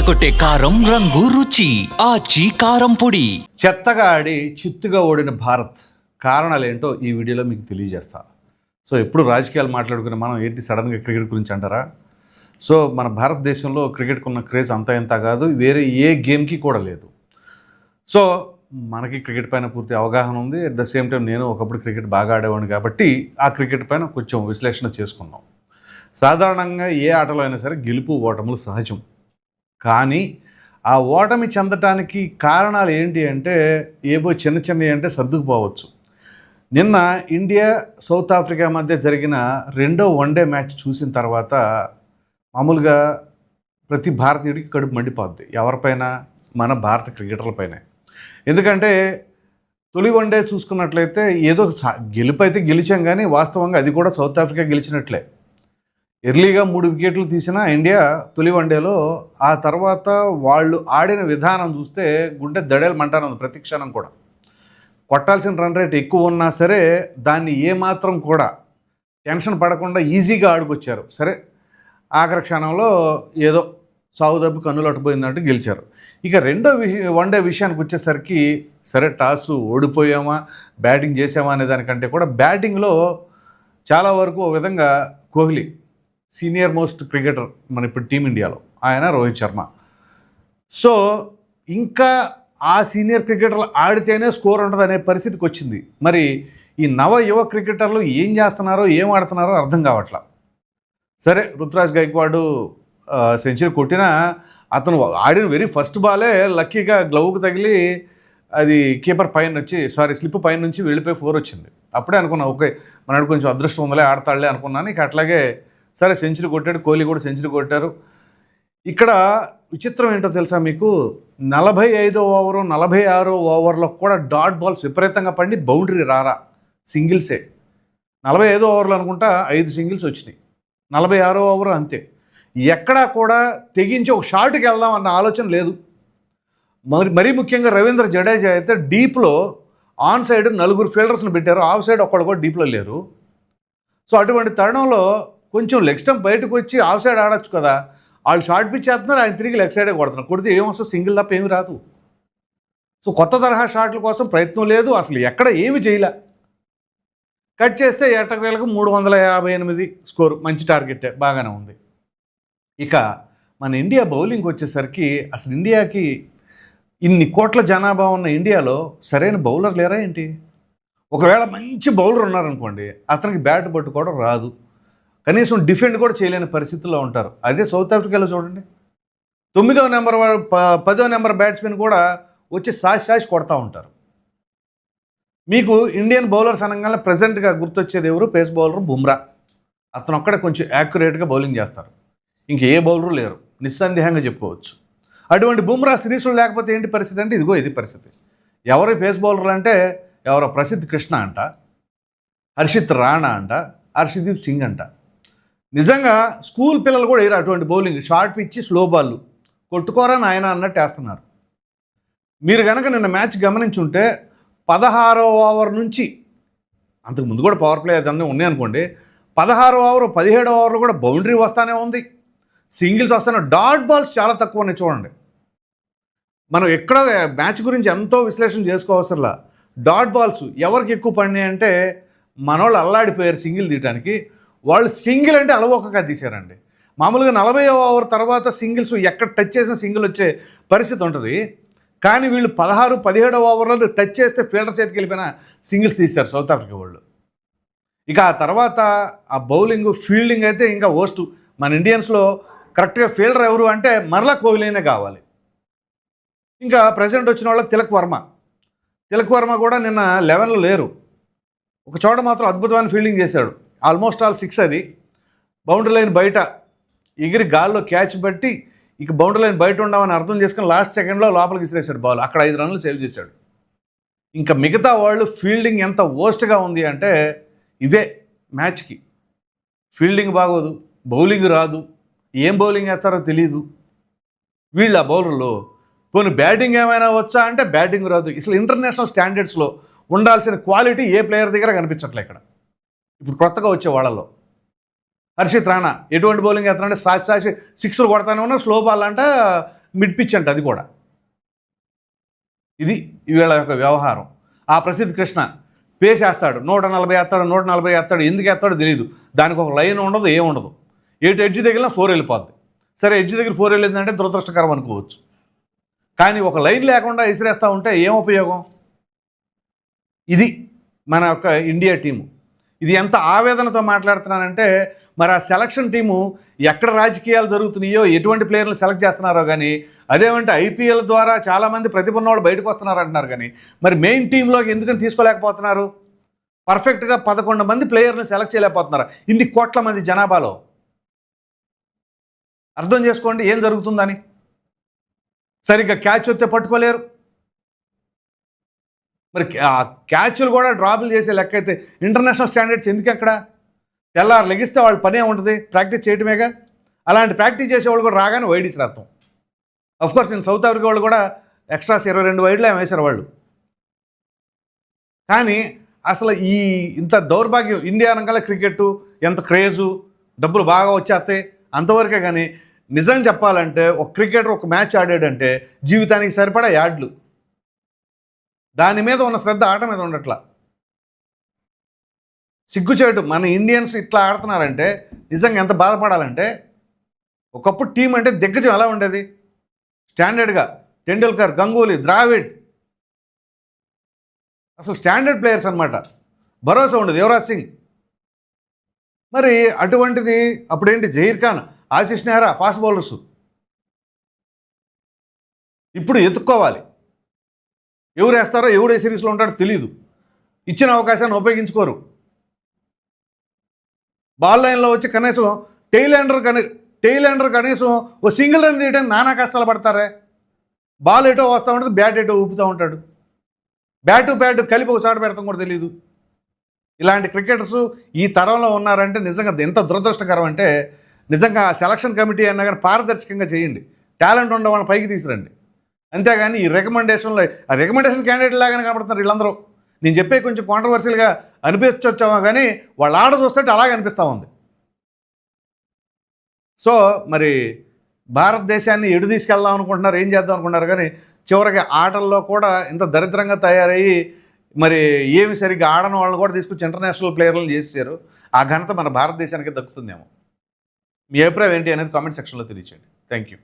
అదరకొట్టే కారం రంగు రుచి ఆచి కారం పొడి. చెత్తగా ఆడి చిత్తుగా ఓడిన భారత్ కారణాలు ఏంటో ఈ వీడియోలో మీకు తెలియజేస్తా. సో ఎప్పుడు రాజకీయాలు మాట్లాడుకునే మనం ఏంటి సడన్గా క్రికెట్ గురించి అంటారా? సో మన భారతదేశంలో క్రికెట్కు ఉన్న క్రేజ్ అంత ఇంత కాదు వేరే ఏ గేమ్కి కూడా లేదు. సో మనకి క్రికెట్ పైన పూర్తి అవగాహన ఉంది. అట్ ద సేమ్ టైం నేను ఒకప్పుడు క్రికెట్ బాగా ఆడేవాడిని కాబట్టి ఆ క్రికెట్ పైన కొంచెం విశ్లేషణ చేసుకున్నాం. సాధారణంగా ఏ ఆటలో అయినా సరే గెలుపు ఓటములు సహజం. కానీ ఆ ఓటమి చెందటానికి కారణాలు ఏంటి అంటే ఏవో చిన్న చిన్నవి అంటే సర్దుకుపోవచ్చు. నిన్న ఇండియా సౌత్ ఆఫ్రికా మధ్య జరిగిన రెండో వన్డే మ్యాచ్ చూసిన తర్వాత మామూలుగా ప్రతి భారతీయుడికి కడుపు మండిపోద్ది. ఎవరిపైన మన భారత క్రికెటర్లపైనే. ఎందుకంటే తొలి వన్డే చూసుకున్నట్లయితే ఏదో గెలుపు అయితే గెలిచాం కానీ వాస్తవంగా అది కూడా సౌత్ ఆఫ్రికా గెలిచినట్లే. ఎర్లీగా మూడు వికెట్లు తీసిన ఇండియా తొలి వన్డేలో ఆ తర్వాత వాళ్ళు ఆడిన విధానం చూస్తే గుండె దడేలు మంటాను ప్రతి క్షణం కూడా. కొట్టాల్సిన రన్ రేట్ ఎక్కువ ఉన్నా సరే దాన్ని ఏమాత్రం కూడా టెన్షన్ పడకుండా ఈజీగా ఆడుకొచ్చారు. సరే ఆఖరి క్షణంలో ఏదో సాగు దెబ్బ కన్నులట్టుపోయిందంటూ గెలిచారు. ఇక రెండో విషయం వన్డే విషయానికి వచ్చేసరికి సరే టాస్ ఓడిపోయామా బ్యాటింగ్ చేసామా అనే దానికంటే కూడా బ్యాటింగ్లో చాలా వరకు ఒక విధంగా కోహ్లీ సీనియర్ మోస్ట్ క్రికెటర్ మన ఇప్పుడు టీమిండియాలో ఆయన రోహిత్ శర్మ. సో ఇంకా ఆ సీనియర్ క్రికెటర్లు ఆడితేనే స్కోర్ ఉంటుంది అనే పరిస్థితికి వచ్చింది. మరి ఈ నవ యువ క్రికెటర్లు ఏం చేస్తున్నారో ఏం ఆడుతున్నారో అర్థం కావట్లా. సరే రుతురాజ్ గైక్వాడు సెంచరీ కొట్టినా అతను ఆడిన వెరీ ఫస్ట్ బాలే లక్కీగా గ్లౌకి తగిలి అది కీపర్ పైన వచ్చి సారీ స్లిప్ పైన నుంచి వెళ్ళిపోయి ఫోర్ వచ్చింది. అప్పుడే అనుకున్నా ఓకే మనకు కొంచెం అదృష్టం ఉందలే ఆడతాడులే అనుకున్నాను. ఇక అట్లాగే సరే సెంచరీ కొట్టాడు కోహ్లీ కూడా సెంచరీ కొట్టారు. ఇక్కడ విచిత్రం ఏంటో తెలుసా మీకు? నలభై ఐదో ఓవరు నలభై ఆరో ఓవర్లో కూడా డాట్ బాల్స్ విపరీతంగా పండి బౌండరీ రారా సింగిల్సే. నలభై ఐదో ఓవర్లు అనుకుంటా ఐదు సింగిల్స్ వచ్చినాయి. నలభై ఆరో ఓవరు అంతే. ఎక్కడా కూడా తెగించి ఒక షార్ట్కి వెళ్దాం అన్న ఆలోచన లేదు. మరి మరీ ముఖ్యంగా రవీంద్ర జడేజా అయితే డీప్లో ఆన్ సైడ్ నలుగురు ఫీల్డర్స్ని పెట్టారు. ఆఫ్ సైడ్ ఒక్కడు కూడా డీప్లో లేరు. సో అటువంటి తరుణంలో కొంచెం లెగ్ స్టంప్ బయటకు వచ్చి ఆఫ్ సైడ్ ఆడొచ్చు కదా. వాళ్ళు షార్ట్ పిచ్ చేస్తున్నారు ఆయన తిరిగి లెగ్ సైడే కొడుతున్నారు. కొడితే ఏమొస్తుంది సింగిల్ తప్ప ఏమి రాదు. సో కొత్త తరహా షాట్ల కోసం ప్రయత్నం లేదు. అసలు ఎక్కడ ఏమి చేయలే. కట్ చేస్తే ఎట్టకేలకు మూడు వందల యాభై ఎనిమిది స్కోర్. మంచి టార్గెటే. బాగానే ఉంది. ఇక మన ఇండియా బౌలింగ్ వచ్చేసరికి అసలు ఇండియాకి ఇన్ని కోట్ల జనాభా ఉన్న ఇండియాలో సరైన బౌలర్ లేరా ఏంటి? ఒకవేళ మంచి బౌలర్ ఉన్నారనుకోండి అతనికి బ్యాట్ పట్టుకోవడం రాదు. కనీసం డిఫెండ్ కూడా చేయలేని పరిస్థితుల్లో ఉంటారు. అదే సౌత్ ఆఫ్రికాలో చూడండి. తొమ్మిదవ నెంబర్ పదో నెంబర్ బ్యాట్స్మెన్ కూడా వచ్చి సాసి సాసి కొడతా ఉంటారు. మీకు ఇండియన్ బౌలర్స్ అనగానే ప్రజెంట్గా గుర్తొచ్చేది ఎవరు? Pace bowler Bumrah. అతను ఒక్కడే కొంచెం యాక్యురేట్గా బౌలింగ్ చేస్తారు. ఇంక ఏ బౌలరు లేరు. నిస్సందేహంగా చెప్పుకోవచ్చు. అటువంటి బుమ్రా సిరీస్లో లేకపోతే ఏంటి పరిస్థితి అంటే ఇదిగో ఇది పరిస్థితి. ఎవరు పేస్ బౌలర్లు అంటే ఎవరో ప్రసిద్ధ్ కృష్ణ అంట హర్షిత్ రాణా అంట హర్షదీప్ సింగ్ అంట. నిజంగా స్కూల్ పిల్లలు కూడా వేయరు అటువంటి బౌలింగ్. షార్ట్ పిచ్చి స్లో బాల్ కొట్టుకోరా నాయన అన్నట్టు వేస్తున్నారు. మీరు కనుక నిన్న మ్యాచ్ గమనించుంటే పదహారో ఓవర్ నుంచి అంతకు ముందు కూడా పవర్ ప్లే అదన్నీ ఉన్నాయనుకోండి పదహారో ఓవర్ పదిహేడో ఓవర్లు కూడా బౌండరీ వస్తానే ఉంది. సింగిల్స్ వస్తానే డాట్ బాల్స్ చాలా తక్కువ ఉన్నాయి చూడండి. మనం ఎక్కడ మ్యాచ్ గురించి ఎంతో విశ్లేషణ చేసుకోవసరలా డాట్ బాల్స్ ఎవరికి ఎక్కువ పడినాయి అంటే మనోళ్ళు అల్లాడిపోయారు సింగిల్ తీయడానికి వాళ్ళు సింగిల్ అంటే అలవోకగా తీశారండి. మామూలుగా నలభై ఓవర్ తర్వాత సింగిల్స్ ఎక్కడ టచ్ చేసిన సింగిల్ వచ్చే పరిస్థితి ఉంటుంది. కానీ వీళ్ళు పదహారు పదిహేడో ఓవర్లు టచ్ చేస్తే ఫీల్డర్ చేతికి వెళ్ళిపోయిన సింగిల్స్ తీశారు సౌత్ ఆఫ్రికా వాళ్ళు. ఇక ఆ తర్వాత ఆ బౌలింగ్ ఫీల్డింగ్ అయితే ఇంకా ఓస్ట్ మన ఇండియన్స్లో కరెక్ట్గా ఫీల్డర్ ఎవరు అంటే మరలా కోహ్లీనే కావాలి. ఇంకా ప్రజెంట్ వచ్చిన వాళ్ళ తిలక్ వర్మ. తిలక్ వర్మ కూడా నిన్న లెవెన్లో లేరు. ఒక చోట మాత్రం అద్భుతమైన ఫీల్డింగ్ చేశాడు. ఆల్మోస్ట్ ఆల్ సిక్స్ అది. బౌండరీ లైన్ బయట ఎగిరి గాల్లో క్యాచ్ బట్టి ఇక బౌండరీ లైన్ బయట ఉండమని అర్థం చేసుకుని లాస్ట్ సెకండ్లో లోపలికి విసిరేశాడు బాల్. అక్కడ ఐదు రన్లు సేవ్ చేశాడు. ఇంకా మిగతా వాళ్ళు ఫీల్డింగ్ ఎంత ఓస్ట్గా ఉంది అంటే ఇవే మ్యాచ్కి. ఫీల్డింగ్ బాగోదు బౌలింగ్ రాదు ఏం బౌలింగ్ వేస్తారో తెలియదు వీళ్ళ బౌలర్లు పోనీ బ్యాటింగ్ ఏమైనా వచ్చా? అంటే బ్యాటింగ్ రాదు. అసలు ఇంటర్నేషనల్ స్టాండర్డ్స్లో ఉండాల్సిన క్వాలిటీ ఏ ప్లేయర్ దగ్గర కనిపించట్లే ఇక్కడ. ఇప్పుడు కొత్తగా వచ్చే వాళ్ళలో. హర్షిత్ రాణా ఎటువంటి బౌలింగ్ వేస్తానంటే సాసి సాసి సిక్స్లు కొడతానే ఉన్నా స్లో బాల్ అంట మిడ్ పిచ్ అంట అది కూడా. ఇది వీళ్ళ యొక్క వ్యవహారం. ఆ ప్రసిద్ధ కృష్ణ పేసేస్తాడు నూట నలభై వేస్తాడు నూట నలభై వేస్తాడు ఎందుకు వేస్తాడో తెలియదు దానికి ఒక లైన్ ఉండదు ఏం ఉండదు. ఎటు ఎడ్జ్ దగ్గర ఫోర్ వెళ్ళిపోద్ది. సరే ఎడ్జ్ దగ్గర ఫోర్ వెళ్ళిందంటే దురదృష్టకరం అనుకోవచ్చు. కానీ ఒక లైన్ లేకుండా ఇసిరేస్తూ ఉంటే ఏం ఉపయోగం? ఇది మన యొక్క ఇండియా టీము. ఇది ఎంత ఆవేదనతో మాట్లాడుతున్నానంటే మరి ఆ సెలక్షన్ టీము ఎక్కడ రాజకీయాలు జరుగుతున్నాయో ఎటువంటి ప్లేయర్లు సెలెక్ట్ చేస్తున్నారో కానీ అదేమంటే ఐపీఎల్ ద్వారా చాలామంది ప్రతిభ ఉన్నవాళ్ళు బయటకు వస్తున్నారు అంటున్నారు కానీ మరి మెయిన్ టీంలోకి ఎందుకని తీసుకోలేకపోతున్నారు? పర్ఫెక్ట్గా పదకొండు మంది ప్లేయర్ని సెలెక్ట్ చేయలేకపోతున్నారు. ఇన్ని కోట్ల మంది జనాభాలో. అర్థం చేసుకోండి ఏం జరుగుతుందని. సరిగ్గా క్యాచ్ వస్తే పట్టుకోలేరు. మరి ఆ క్యాచ్లు కూడా డ్రాపులు చేసే లెక్క అయితే ఇంటర్నేషనల్ స్టాండర్డ్స్ ఎందుకు అక్కడ? తెల్లారు లెగిస్తే వాళ్ళు పనే ఉంటుంది ప్రాక్టీస్ చేయటమేగా? అలాంటి ప్రాక్టీస్ చేసేవాళ్ళు కూడా రాగానే వైడీస్ రాస్తాం అఫ్ కోర్స్ నేను సౌత్ ఆఫ్రికా వాళ్ళు కూడా ఎక్స్ట్రాస్ ఇరవై రెండు వైడ్లు ఏమో వేశారు వాళ్ళు. కానీ అసలు ఈ ఇంత దౌర్భాగ్యం ఇండియా అనగానే క్రికెట్ ఎంత క్రేజు డబ్బులు బాగా వచ్చేస్తాయి అంతవరకే కానీ నిజం చెప్పాలంటే ఒక క్రికెటర్ ఒక మ్యాచ్ ఆడాడంటే జీవితానికి సరిపడా యాడ్లు. దాని మీద ఉన్న శ్రద్ధ ఆట మీద ఉండట్లా. సిగ్గుచేటు మన ఇండియన్స్ ఇట్లా ఆడుతున్నారంటే నిజంగా ఎంత బాధపడాలంటే ఒకప్పుడు టీం అంటే దిగ్గజం ఎలా ఉండేది? స్టాండర్డ్గా టెండూల్కర్ గంగూలీ ద్రావిడ్. అసలు స్టాండర్డ్ ప్లేయర్స్ అనమాట భరోసా ఉండదు యువరాజ్ సింగ్. మరి అటువంటిది అప్పుడేంటి జహీర్ ఖాన్ ఆశిష్ నెహ్రా ఫాస్ట్ బౌలర్స్. ఇప్పుడు ఎత్తుక్కోవాలి. ఎవరు వేస్తారో ఎవడు ఏ సిరీస్లో ఉంటాడో తెలియదు ఇచ్చిన అవకాశాన్ని ఉపయోగించుకోరు. బాల్ లైన్లో వచ్చి కనీసం టెయిల్ ఎండర్ కనీ టెయిల్ ఎండర్ కనీసం ఓ సింగిల్ రన్ తీయడానికి నానా కష్టాలు పడతారే? బాల్ ఎటో వస్తూ ఉంటుంది బ్యాట్ ఎటో ఊపుతూ ఉంటాడు. బ్యాటు బ్యాట్ కలిపి ఒక చోట పెడతాం కూడా తెలియదు ఇలాంటి క్రికెటర్స్ ఈ తరంలో ఉన్నారంటే నిజంగా ఎంత దురదృష్టకరం అంటే నిజంగా సెలక్షన్ కమిటీ అన్నా కానీ పారదర్శకంగా చేయండి. టాలెంట్ ఉన్న వాళ్ళని పైకి తీసుకురండి. అంతేగాని ఈ రికమెండేషన్లో ఆ రికమెండేషన్ క్యాండిడేట్ లాగానే కనబడుతున్నారు వీళ్ళందరూ. నేను చెప్పే కొంచెం కాంట్రవర్షియల్గా అనిపించొచ్చామో కానీ వాళ్ళ ఆడ చూస్తుంటే అలాగే అనిపిస్తూ ఉంది. సో మరి భారతదేశాన్ని ఎడు తీసుకెళ్దాం అనుకుంటున్నారు ఏం చేద్దాం అనుకుంటున్నారు కానీ చివరికి ఆటల్లో కూడా ఇంత దరిద్రంగా తయారయ్యి మరి ఏమి సరిగ్గా ఆడని వాళ్ళని కూడా తీసుకొచ్చి ఇంటర్నేషనల్ ప్లేయర్లను చేశారు ఆ ఘనత మన భారతదేశానికి దక్కుతుందేమో. మీ అభిప్రాయం ఏంటి అనేది కామెంట్ సెక్షన్లో తెలియచేయండి. Thank you